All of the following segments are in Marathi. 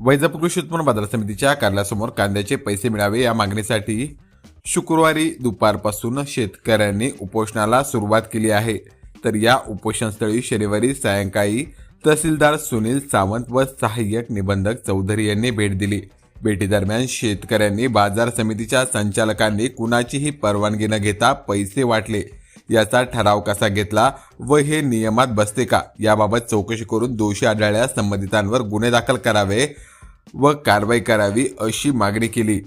वैजापूर कृषी उत्पन्न बाजार समितीच्या कार्यालयासमोर कांद्याचे पैसे मिळावे या मागणीसाठी शुक्रवारी दुपारपासून शेतकऱ्यांनी उपोषणाला सुरुवात केली आहे. तर या उपोषणस्थळी शनिवारी सायंकाळी तहसीलदार सुनील सावंत व सहाय्यक निबंधक चौधरी यांनी भेट दिली. भेटीदरम्यान शेतकऱ्यांनी बाजार समितीच्या संचालकांनी कुणाचीही परवानगी न घेता पैसे वाटले. याचा ठराव कसा घेतला व हे नियमात बसते का? याबाबत चौकशी करून दोषी आढळल्यास संबंधितांवर गुन्हे दाखल करावे व कारवाई करावी अशी मागणी केली.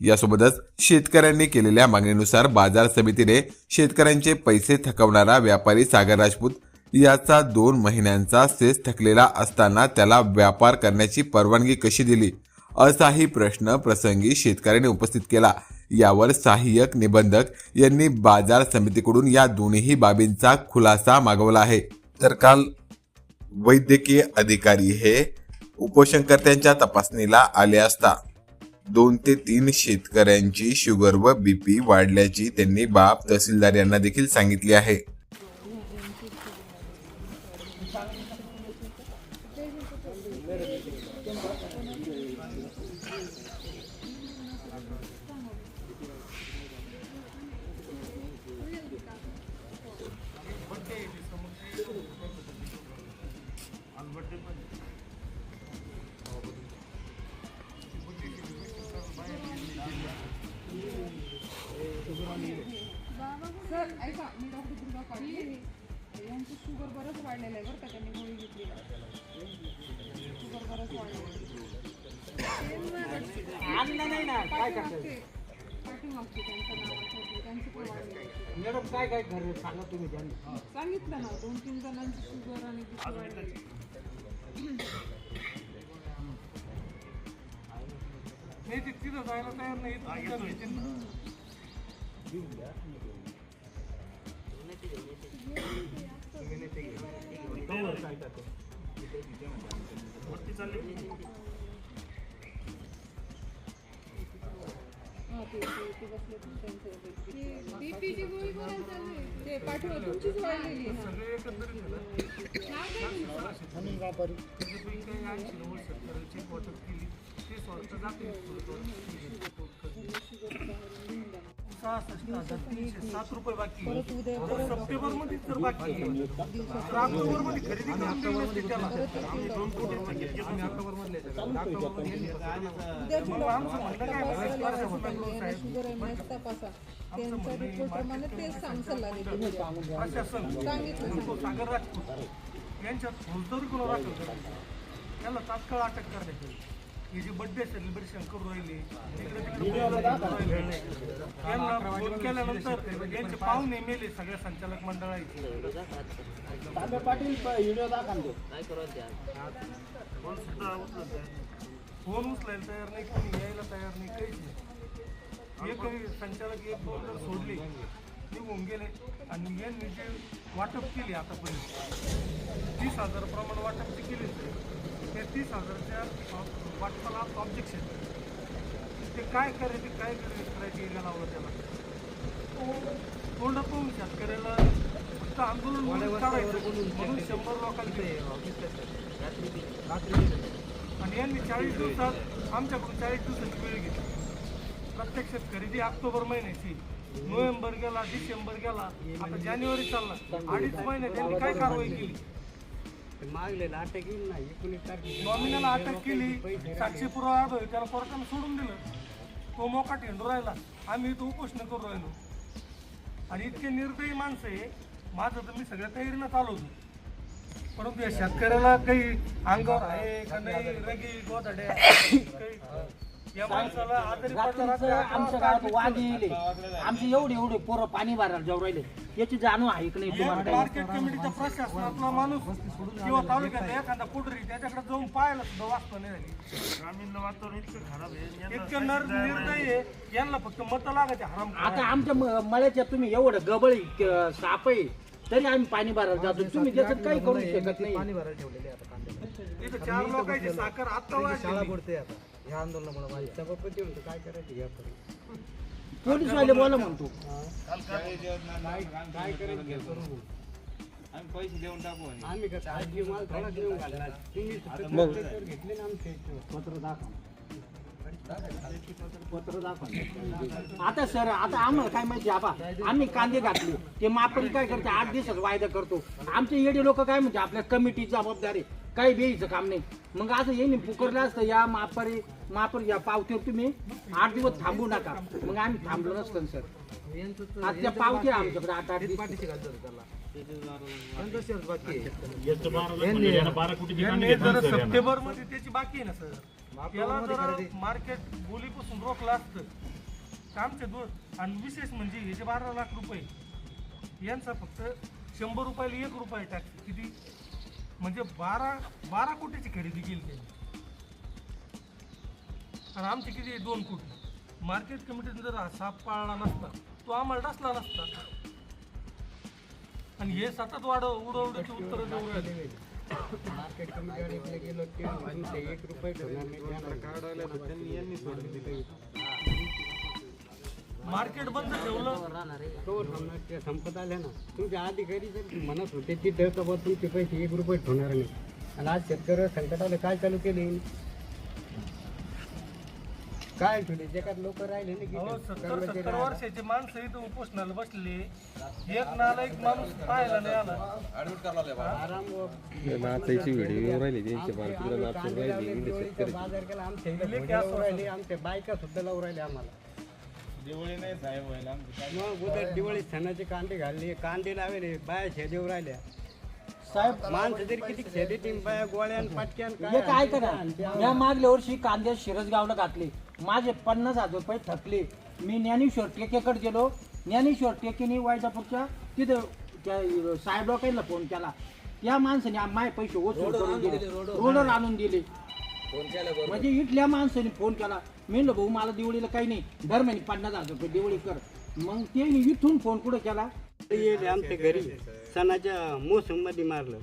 यासोबतच शेतकऱ्यांनी केलेल्या मागणीनुसार बाजार समितीने शेतकऱ्यांचे पैसे थकवणारा व्यापारी सागर राजपूत याचा दोन महिन्यांचा सेस थकलेला असताना त्याला व्यापार करण्याची परवानगी कशी दिली? असाही प्रश्न प्रसंगी शेतकऱ्यांनी उपस्थित केला. यावर सहाय्यक निबंधक यांनी बाजार समितीकडून या दोन्ही बाबींचा खुलासा मागवला आहे. तर काल वैद्यकीय अधिकारी हे उपोषणकर्त्यांच्या तपासणीला आले असता दोन ते तीन शेतकऱ्यांची शुगर व बीपी वाढल्याची त्यांनी बाब तहसीलदार यांना देखील सांगितली आहे. सर ऐका मी डॉक्टर दुर्गा पाटील यांची शुगर बरंच वाढलेलं आहे बरं का त्यांनी गोळी घेतली. शुगर बरंच वाढलेलं आणलं नाही ना काय करतात त्यांचं त्यांचं पण आहे मॅडम काय काय खरं सांगा तुम्ही त्यांना. सांगितलं ना दोन तीन जणांची शुगर आणि. नाही ते तिथं जायला तयार नाही इथं बीपीची गोळी कोणाला चालू आहे? ते पाठवा तुमचीच वाढलेली आहे ना. सगळे एकंदरीत नाव काय तुमचं? त्याच्यापैकी काही ऐंशी नव्वद शेतकऱ्यांची वाटप केली ते स्वतः जाते सहासष्ट हजार तीनशे सात रुपये बाकी. सप्टेंबरमध्ये तर बाकी. तर ऑक्टोबरमध्ये खरेदी करून त्याला आम्ही दोन कोटी ऑक्टोबर मधले त्यांच्या रिपोर्ट प्रमाणे तेच सांग सल्ला. प्रशासन सागर राजपूत. यांच्यात फौजदारी गुन्हा दाखल करा याला तात्काळ अटक करण्यात येईल. हे जे बर्थडे सेलिब्रेशन करू राहिले तिकडे तिकडे बोलून राहिले. यांना फोन केल्यानंतर यांचे पाहुणे मेले सगळ्या संचालक मंडळाचे. पाटील व्हिडिओ दाखवा फोन सुद्धा उचलत नाही. फोन उचलायला तयार नाही कोणी यायला तयार नाही काहीच नाही. एकही संचालक एक दोन जर सोडले निघून गेले. आणि यांनी जे वाटप केली आतापर्यंत तीस हजार प्रमाणे वाटप जे केले त्या तीस हजारच्या वाटपाला ऑब्जेक्शन ते काय करायचे काय करायचे गेलावर त्याला तोंड पाहून शेतकऱ्याला फक्त आंदोलन म्हणून शंभर लोकांचे आणि यांनी चाळीस दिवसात आमच्याकडून चाळीस दिवसाची वेळ घेतली. प्रत्येक शेतकरी जी ऑक्टोबर महिन्याची. नोव्हेंबर गेला डिसेंबर गेला. आता जानेवारी चालला अडीच महिने त्यांनी काय कारवाई केली? मागलेला अटक येईल ना एकोणीस तारखेला नॉमिनल अटक केली साक्षी पुरावा त्याला कोर्टाने सोडून दिलं. तो मोका ठेंडू राहिला. आम्ही इथं उपोषण करू राहिलो. आणि इतके निर्दयी माणसं आहे माझं तर मी सगळ्या तयारीनं चालवतो. परंतु या शेतकऱ्याला काही अंगावर आहे का नाही रगी गोधड्या काही रात्रीचं अकरा आमच्या वाजता गावात वाघ येईल. आमचे एवढे एवढे पोरं पाणी भरायला जाऊ राहिले. याची जाणीव आहे की नाही तुम्हाला काही? मार्केट कमिटीचा प्रशासनातला माणूस किंवा तालुक्यात एखादा पुढरी त्याच्याकडे जाऊन पाहायला सुद्धा वाचता नाही झाली. ग्रामीण वातावरण इतकं खराब आहे इतकं नर निर्दयी आहे. यांना फक्त मत लागायचे हराम आता आमच्या म- मळ्याच्या तुम्ही एवढं गबळी क- साप आहे तरी आम्ही पाणी भरायला जातो. तुम्ही त्याच्यात काही करू शकत नाही. इथं चार लोकांची साखर आता. वाढली पोलीस वाले बोला म्हणतो आम्ही कसं आजी माल थोडाच नेऊन घालणार. तुम्ही मग घेतले ना आमचे. पत्र दाखवा. पत्र दाखवा. आता सर आता आम्हाला काय माहिती आबा आम्ही कांदे घातले. ते मापरी काय करते? आठ दिवसात वायदा करतो. आमचे येडे लोक काय म्हणते? आपल्या कमिटी जबाबदारी. काही बेईचं काम नाही. मग असं येईन पुकरलं असतं या मापारी मापर या पावतीवर तुम्ही आठ दिवस थांबू नका. मग आम्ही थांबलो नसतं सर. आज त्या पावत्या आमच्याकडे आठ आठ दिवस. सप्टेंबरमध्ये त्याची बाकी आहे ना सर. याला जरा मार्केट बोलीपासून रोखलं असतं. आमचे दोन आणि विशेष म्हणजे हे जे बारा लाख रुपये यांचा फक्त शंभर रुपयाला एक रुपये टॅक्स किती? म्हणजे बारा बारा कोटीची खरेदी केली त्यांनी. आणि आमची किती? दोन कोटी. मार्केट कमिटीने जर साप पाळला नसता तो आम्हाला डसला नसता. आणि हे सतत वाढ उडवण्याची उत्तर देऊ राहिले. मार्केट कमिटीकडे गेलो ते म्हणते एक रुपये ठेवणार नाही. मार्केट बंद ठेवलं. तो थांबणार ते संपत आले ना. तुमचे अधिकारी जर म्हणत होते की बा तुमचे पैसे एक रुपये ठेवणार नाही. आणि आज शेतकरी संकट आलं काय चालू केले काय ठेवले? जगात लोक राहिले ना अहो की सत्तर कर्मचारी सत्तर वर्षाचे माणसं इथं उपोषणाला बसले. एक नालायक माणूस पाहायला नाही आला. आराम व- नाचायची व्हिडिओ राहिली त्यांच्या आमचे- बालकुला आम्ही नाचून कांदे राहिली लावले, इंग्लिश दिवाळीचा शेतकरी बाजार केला आमच्या इकडे दिले घोडे की असं लावून राहिले आमच्या बायका सुद्धा लावून राहिले आम्हाला. मग उद्या दिवाळी सणाचे कांदे घालले कांदे लावले बाया शेदेव राहिल्या. साहेब माणसं तरी किती शेती टीम बाया गोळ्यान पाटक्यान हे काय करा या मागल्या वर्षी कांदे शिरसगावला घातले. माझे पन्नास हजार रुपये थकले. मी ज्ञानेश्वर टेकेकडे गेलो. ज्ञानेश्वर टेकेने वायजापूरच्या तिथं त्या साहेब लोकांना फोन केला. या माणसाने आम- माझे पैसे वसूल करून दिले. रोडवर आणून दिले. म्हणजे इथल्या माणसाने फोन केला. मी म्हणलं भाऊ मला दिवाळीला काही नाही दर महिने पन्नास हजार रुपये दिवाळी कर. मग ते इथून फोन कुठं केला? येईल आमच्या घरी. सणाच्या मोसममध्ये मारलं.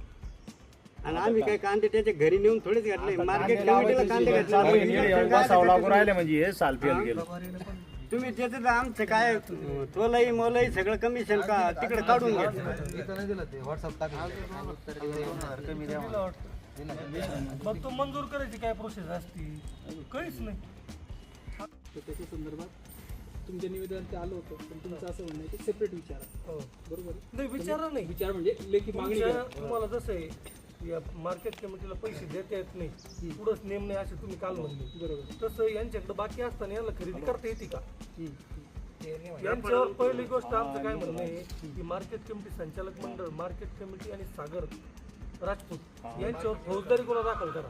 आणि आम्ही काय कांदे त्याच्या घरी नेऊन थोडेच घातले. मार्केट कमिटीला कांदे घातले. म्हणजे हे साल फेल गेलं. तुम्ही त्याचं तर आमचं काय तोलाई मोलाई सगळं कमिशन का तिकडे काढून घ्या. मग तो मंजूर करायची काय प्रोसेस असती? काहीच नाही. तर त्याच्या संदर्भात तुमच्या निवेदन ते आलं होतं पण तुमचं असं म्हणणं आहे की सेपरेट विचारा. हो. बरोबर? नाही विचारा नाही. विचार म्हणजे लेखी मागणी तुमच्या. तुम्हाला जसं आहे या मार्केट कमिटीला पैसे देता येत नाही. पुढंच नेम नाही असे तुम्ही काल म्हणले. बरोबर. तसं यांच्याकडे बाकी असताना यांना खरेदी करता येते का? हम्म. यांच्यावर पहिली गोष्ट आमचं काय म्हणणं आहे की मार्केट कमिटी संचालक मंडळ मार्केट कमिटी आणि सागर राजपूत यांच्यावर फौजदारी गुन्हा दाखल करा.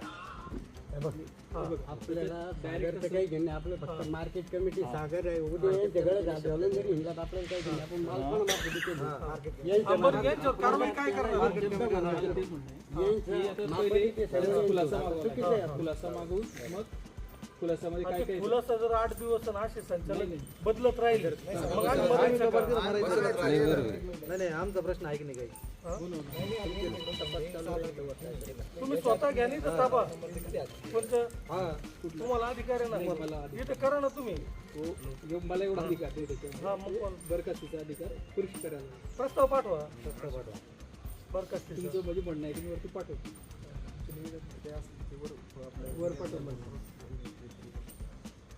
आपल्याला सागर तर काही घेणे आपलं फक्त मार्केट कमिटी सागर आहे. उद्या गळ्यात झालं जरी हिंगलात आपल्याला काही घेणे आपण माल पण मार्केट खुलासा खुलासामध्ये काय काय जर आठ दिवस असे बदलत राहिले मग आम्ही बदलायचं का? तुम्ही स्वतः घ्या नाही तर ताबा तुम्हाला अधिकार आहे ना इथे करा ना तुम्ही. मला एवढा अधिकार नाही हा मग कोण? बरखास्तीचा अधिकार पुरुष करायला. प्रस्ताव पाठवा. बरखास्तीचा. तुमचं म्हणजे म्हणणं आहे की मी वरती पाठवतो. वर पाठव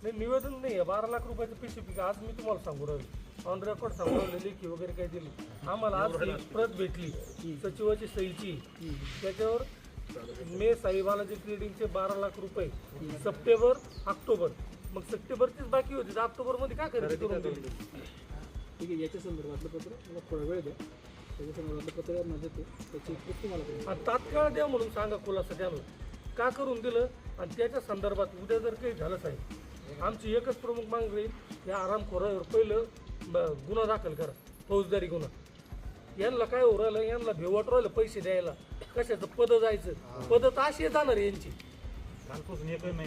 नाही निवेदन नाही आहे. बारा लाख रुपयाचं पैसे पिका आज मी तुम्हाला सांगू राहिलो. ऑन रेकॉर्ड राहिलो लेखी वगैरे काय दिली. आम्हाला आज प्रत भेटली सचिवाची सहीची त्याच्यावर मे साईबालाजी ट्रेडिंगचे बारा लाख रुपये सप्टेंबर ऑक्टोबर. मग सप्टेंबरचीच बाकी होती तर ऑक्टोबरमध्ये काय खरेदी करून दिली? ठीक आहे याच्या संदर्भातलं पत्र मला थोडा वेळ द्या. त्याच्या संदर्भातलं पत्र माझं ते. त्याची प्रत तुम्हाला कळेल. आणि तात्काळ द्या म्हणून सांगा खुलासा द्यावं का करून दिलं? आणि त्याच्या संदर्भात उद्या जर काही झालंच आहे आमची एकच प्रमुख मागणी या आरामखोरावर पहिलं गुन्हा दाखल करा. फौजदारी गुन्हा. यांना काय हो राहिलं? यांना भेवट राहिलं पैसे द्यायला. कशाचं? पद जायचं. पद तर अशी जाणार यांची.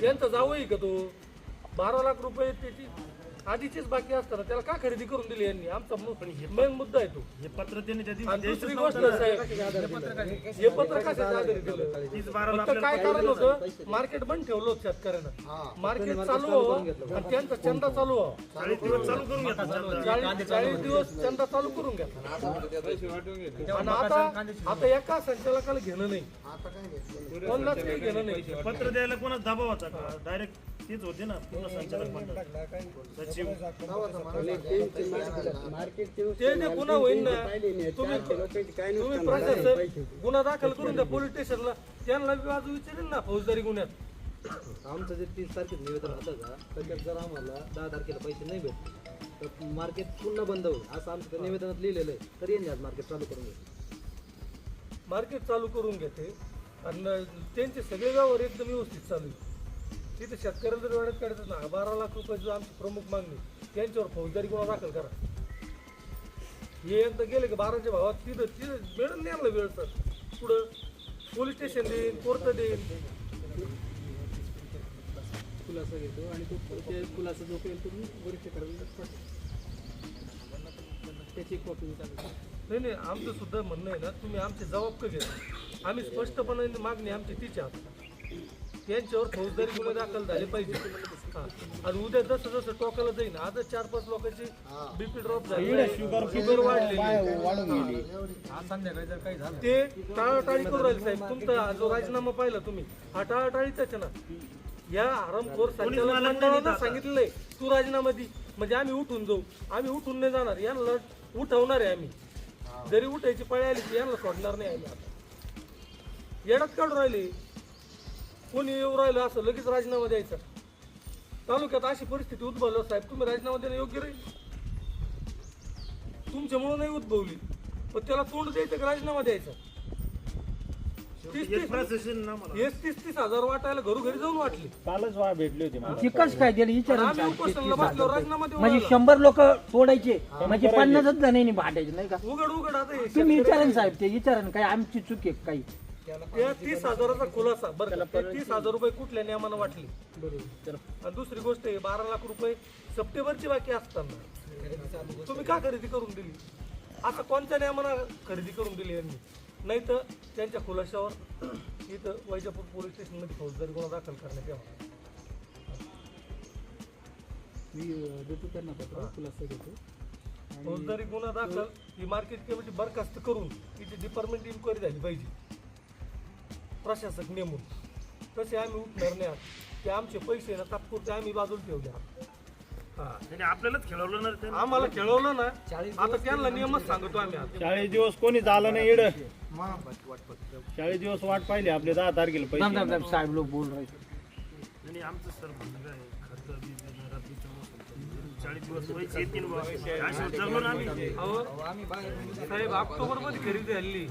त्यांचं जावंही का तो? बारा लाख रुपये त्याची आधीचीच बाकी असताना त्याला का खरेदी करून दिली यांनी? आमचा मेन मुद्दा आहे तो. हे पत्र त्यांनी त्या आणि दिवशी दुसरी गोष्ट साहेब हे पत्र कशाच्या आधारे दिलं फक्त काय कारण होतं? मार्केट बंद ठेवलं होतं शेतकऱ्यांना. मार्केट चालू व्हावं आणि त्यांचा चंदा चालू व्हावा. चाळीस दिवस चालू करून घेतात. चाळीस चाळीस दिवस चंदा चालू करून घ्या आणि आता आता एका संचालकाला घेणं नाही. कोणालाच काही घेणं नाही. पत्र द्यायला कोणाच दबाव होता का? डायरेक्ट तेच होते ना पूर्ण संचालक मंडळ. सचिव. ते जे गुन्हा होईल ना. तुम्ही तुम्ही प्रशासन गुन्हा दाखल करून द्या पोलीस स्टेशनला त्यांना बाजू विचारेल ना फौजदारी गुन्ह्यात. आमचं जे तीस तारखेत निवेदन होतं का त्याच्यात जर आम्हाला दहा तारखेला पैसे नाही भेटले तर मार्केट पुन्हा बंद होईल. असं आमचं निवेदनात लिहिलेलं आहे. तर येईन आज मार्केट चालू करून घेऊ मार्केट चालू करून घेते. आणि त्यांचे सगळे व्यवहार एकदम व्यवस्थित चालू आहे तिथे शेतकऱ्याला जर वेळेत काढतात ना बारा लाख रुपयाची आमची प्रमुख मागणी. त्यांच्यावर फौजदारी गुन्हा दाखल करा. हे एकदा गेले की बाराच्या भावात तिथं तिथं मिळून नाही आणलं वेळ सर. पुढं पोलीस स्टेशन देईन कोर्ट देईन. खुलासा घेतो आणि तो ते खुलासा जो काही तुम्ही वरिष्ठ करायला त्याची कॉपी चालू नाही नाही आमचं सुद्धा म्हणणं आहे ना तुम्ही आमचे जबाब का घ्या आम्ही स्पष्टपणे मागणी आमची तीच आहे. त्यांच्यावर फौजदारी गुन्हे दाखल झाले पाहिजे. हा. आणि उद्या जसं जसं टोकाला जाईल आता चार पाच लोकांची बीपी ड्रॉप झाली. शुगर वाढलेली. ते टाळाटाळी करू राहिले साहेब. तुमचा जो राजीनामा पाहिला तुम्ही हा टाळाटाळीच आहे ना. या हरमखोर संचालक मंडळानं सांगितलेलं आहे तू राजीनामा दे. म्हणजे आम्ही उठून जाऊ. आम्ही उठून नाही जाणार. यांना उठवणार आहे आम्ही. जरी उठायची पळी आली की यांना सोडणार नाही आम्ही आता. येडात काढून राहिले. कोणी येऊ राहिलं असं लगेच राजीनामा द्यायचा. तालुक्यात अशी परिस्थिती उद्भवली साहेब तुम्ही राजीनामा देणं योग्य राहील तुमच्यामुळं नाही उद्भवली. पण त्याला तोंड द्यायचं का राजीनामा द्यायचा? तीस तीस मला तीस तीस हजार वाटायला घरोघरी जाऊन वाटले. चिकच काय दिलं विचारा आम्ही उपोषणाला बसल्यावर राजीनामा देऊ म्हणजे राहिला. शंभर लोक तोडायचे म्हणजे पन्नासच जणांनी भाटायचे नाही का? उघड उघड आता हे तुम्ही विचारा ना साहेब ते विचारा ना काय आमची चूक आहे काही? त्या तीस हजाराचा खुलासा बरं? ते तीस हजार रुपये कुठल्या नियमानं वाटले? आणि दुसरी गोष्ट आहे बारा लाख रुपये सप्टेंबरची बाकी असताना. तुम्ही का खरेदी करून दिली? असं कोणत्या नियमानं खरेदी करून दिली यांनी? नाही तर त्यांच्या खुलाशावर इथं वैजापूर पोलीस स्टेशनमध्ये फौजदारी गुन्हा दाखल करण्यात यावा. मी देतो त्यांना पत्र खुलासा घेतो फौजदारी गुन्हा दाखल ही मार्केट कमिटी बरखास्त करून तिची डिपार्टमेंट इन्क्वायरी झाली पाहिजे. प्रशासक नेमून तसे आम्ही उठणार नाही आहोत. ते आमचे पैसे ना तात्पुरते आम्ही बाजूला ठेवले आहोत. हा. त्याने आपल्यालाच खेळवलं ना रे. आम्हाला खेळवलं ना आता त्यांना नियमच सांगतो आम्ही आता. चाळीस दिवस कोणी झालं नाही इड चाळीस दिवस वाट पाहिली आपले दहा तारखेला पैसे साहेब लोक बोल रहे आणि आमचं सर म्हणणं आहे खर्च बीज देणं, रब्बीचं मोसम. चाळीस दिवस व्हायचे येतील बुवा. अशा जगून आम्ही अहो, साहेब ऑक्टोबरमध्ये खरेदी झाली